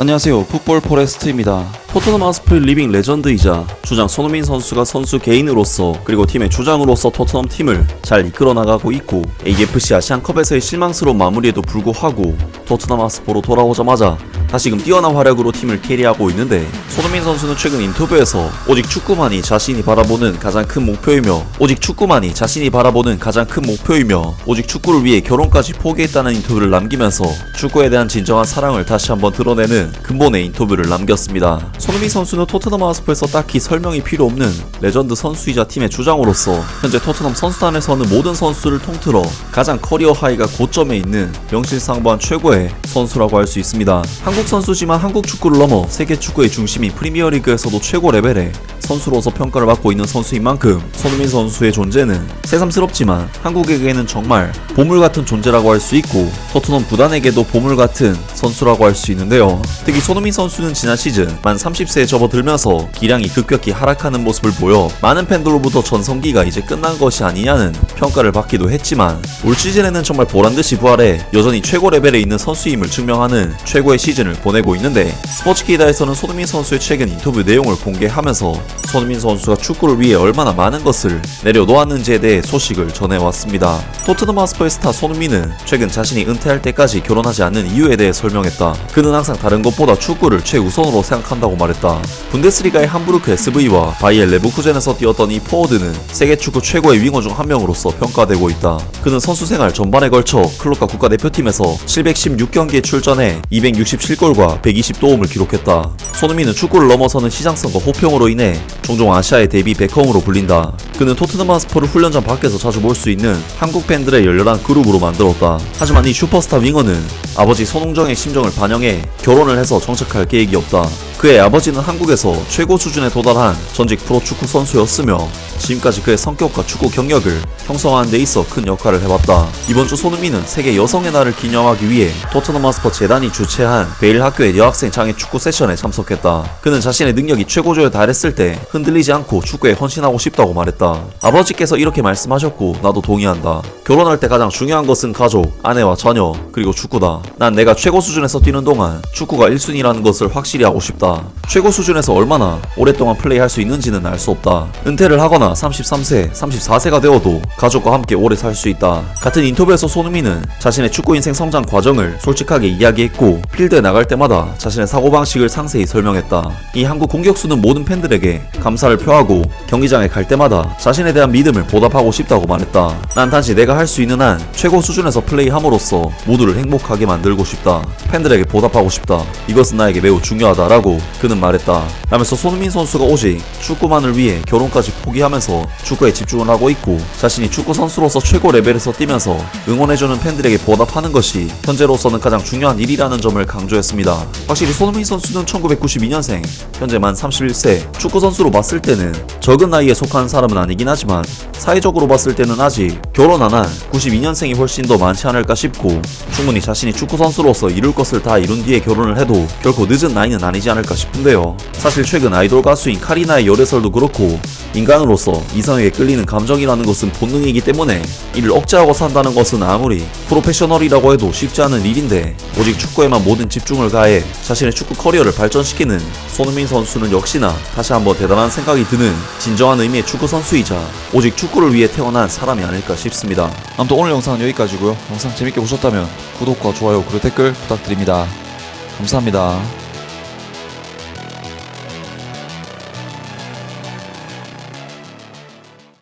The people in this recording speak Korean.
안녕하세요. 풋볼 포레스트입니다. 토트넘 하스프의 리빙 레전드이자 주장 손흥민 선수가 선수 개인으로서 그리고 팀의 주장으로서 토트넘 팀을 잘 이끌어 나가고 있고 AFC 아시안컵에서의 실망스러운 마무리에도 불구하고 토트넘 하스프로 돌아오자마자 다시금 뛰어난 활약으로 팀을 캐리하고 있는데 손흥민 선수는 최근 인터뷰에서 오직 축구만이 자신이 바라보는 가장 큰 목표이며 오직 축구만이 자신이 바라보는 가장 큰 목표이며 오직 축구를 위해 결혼까지 포기했다는 인터뷰를 남기면서 축구에 대한 진정한 사랑을 다시 한번 드러내는 근본의 인터뷰를 남겼습니다. 손흥민 선수는 토트넘 하스프에서 딱히 설명이 필요 없는 레전드 선수이자 팀의 주장으로서 현재 토트넘 선수단에서는 모든 선수를 통틀어 가장 커리어 하이가 고점에 있는 명실상부한 최고의 선수라고 할 수 있습니다. 한국 선수지만 한국 축구를 넘어 세계 축구의 중심인 프리미어리그에서도 최고 레벨의 선수로서 평가를 받고 있는 선수인 만큼 손흥민 선수의 존재는 새삼스럽지만 한국에게는 정말 보물 같은 존재라고 할 수 있고 토트넘 구단에게도 보물 같은 선수라고 할 수 있는데요. 특히 손흥민 선수는 지난 시즌 만 30세에 접어들면서 기량이 급격히 하락하는 모습을 보여 많은 팬들로부터 전성기가 이제 끝난 것이 아니냐는 평가를 받기도 했지만 올 시즌에는 정말 보란듯이 부활해 여전히 최고 레벨에 있는 선수임을 증명하는 최고의 시즌을 보내고 있는데 스포츠기다에서는 손흥민 선수의 최근 인터뷰 내용을 공개하면서 손흥민 선수가 축구를 위해 얼마나 많은 것을 내려놓았는지에 대해 소식을 전해왔습니다. 토트넘 하스퍼의 스타 손흥민은 최근 자신이 은퇴할 때까지 결혼하지 않는 이유에 대해 설명했다. 그는 항상 다른 것보다 축구를 최우선으로 생각한다고 말했다. 분데스리가의 함부르크 SV와 바이엘 레버쿠젠에서 뛰었던 이 포워드는 세계 축구 최고의 윙어 중 한 명으로서 평가되고 있다. 그는 선수 생활 전반에 걸쳐 클럽과 국가대표팀에서 716경기에 출전해 267골과 120도움을 기록했다. 손흥민은 축구를 넘어서는 시장성과 호평으로 인해 종종 아시아의 데뷔 베컴으로 불린다. 그는 토트넘 하스퍼를 훈련장 밖에서 자주 볼 수 있는 한국 팬들의 열렬한 그룹으로 만들었다. 하지만 이 슈퍼스타 윙어는 아버지 손흥정의 심정을 반영해 결혼을 해서 정착할 계획이 없다. 그의 아버지는 한국에서 최고 수준에 도달한 전직 프로축구 선수였으며 지금까지 그의 성격과 축구 경력을 형성하는 데 있어 큰 역할을 해봤다. 이번 주 손흥민은 세계 여성의 날을 기념하기 위해 토트넘 하스퍼 재단이 주최한 베일 학교의 여학생 장애 축구 세션에 참석했다. 그는 자신의 능력이 최고조에 달했을 때 흔들리지 않고 축구에 헌신하고 싶다고 말했다. 아버지께서 이렇게 말씀하셨고 나도 동의한다. 결혼할 때 가장 중요한 것은 가족, 아내와 자녀, 그리고 축구다. 난 내가 최고 수준에서 뛰는 동안 축구가 1순위라는 것을 확실히 하고 싶다. 최고 수준에서 얼마나 오랫동안 플레이할 수 있는지는 알 수 없다. 은퇴를 하거나 33세, 34세가 되어도 가족과 함께 오래 살 수 있다. 같은 인터뷰에서 손흥민은 자신의 축구 인생 성장 과정을 솔직하게 이야기했고 필드에 나갈 때마다 자신의 사고방식을 상세히 설명했다. 이 한국 공격수는 모든 팬들에게 감사를 표하고 경기장에 갈 때마다 자신에 대한 믿음을 보답하고 싶다고 말했다. 난 단지 내가 할 수 있는 한 최고 수준에서 플레이함으로써 모두를 행복하게 만들고 싶다. 팬들에게 보답하고 싶다. 이것은 나에게 매우 중요하다라고 그는 말했다. 라면서 손흥민 선수가 오직 축구만을 위해 결혼까지 포기하면서 축구에 집중을 하고 있고 자신이 축구 선수로서 최고 레벨에서 뛰면서 응원해주는 팬들에게 보답하는 것이 현재로서는 가장 중요한 일이라는 점을 강조했습니다. 확실히 손흥민 선수는 1992년생, 현재 만 31세, 축구 선수로 봤을 때는 적은 나이에 속한 사람은 아니긴 하지만 사회적으로 봤을 때는 아직 결혼 안 한 92년생이 훨씬 더 많지 않을까 싶고 충분히 자신이 축구 선수로서 이룰 것을 다 이룬 뒤에 결혼을 해도 결코 늦은 나이는 아니지 않을까 싶은데요. 사실 최근 아이돌 가수인 카리나의 열애설도 그렇고 인간으로서 이성에게 끌리는 감정이라는 것은 본능이기 때문에 이를 억제하고 산다는 것은 아무리 프로페셔널이라고 해도 쉽지 않은 일인데 오직 축구에만 모든 집중을 가해 자신의 축구 커리어를 발전시키는 손흥민 선수는 역시나 다시 한번 대단한 생각이 드는 진정한 의미의 축구 선수이자 오직 축구를 위해 태어난 사람이 아닐까 싶습니다. 아무튼 오늘 영상은 여기까지고요. 영상 재밌게 보셨다면 구독과 좋아요 그리고 댓글 부탁드립니다. 감사합니다.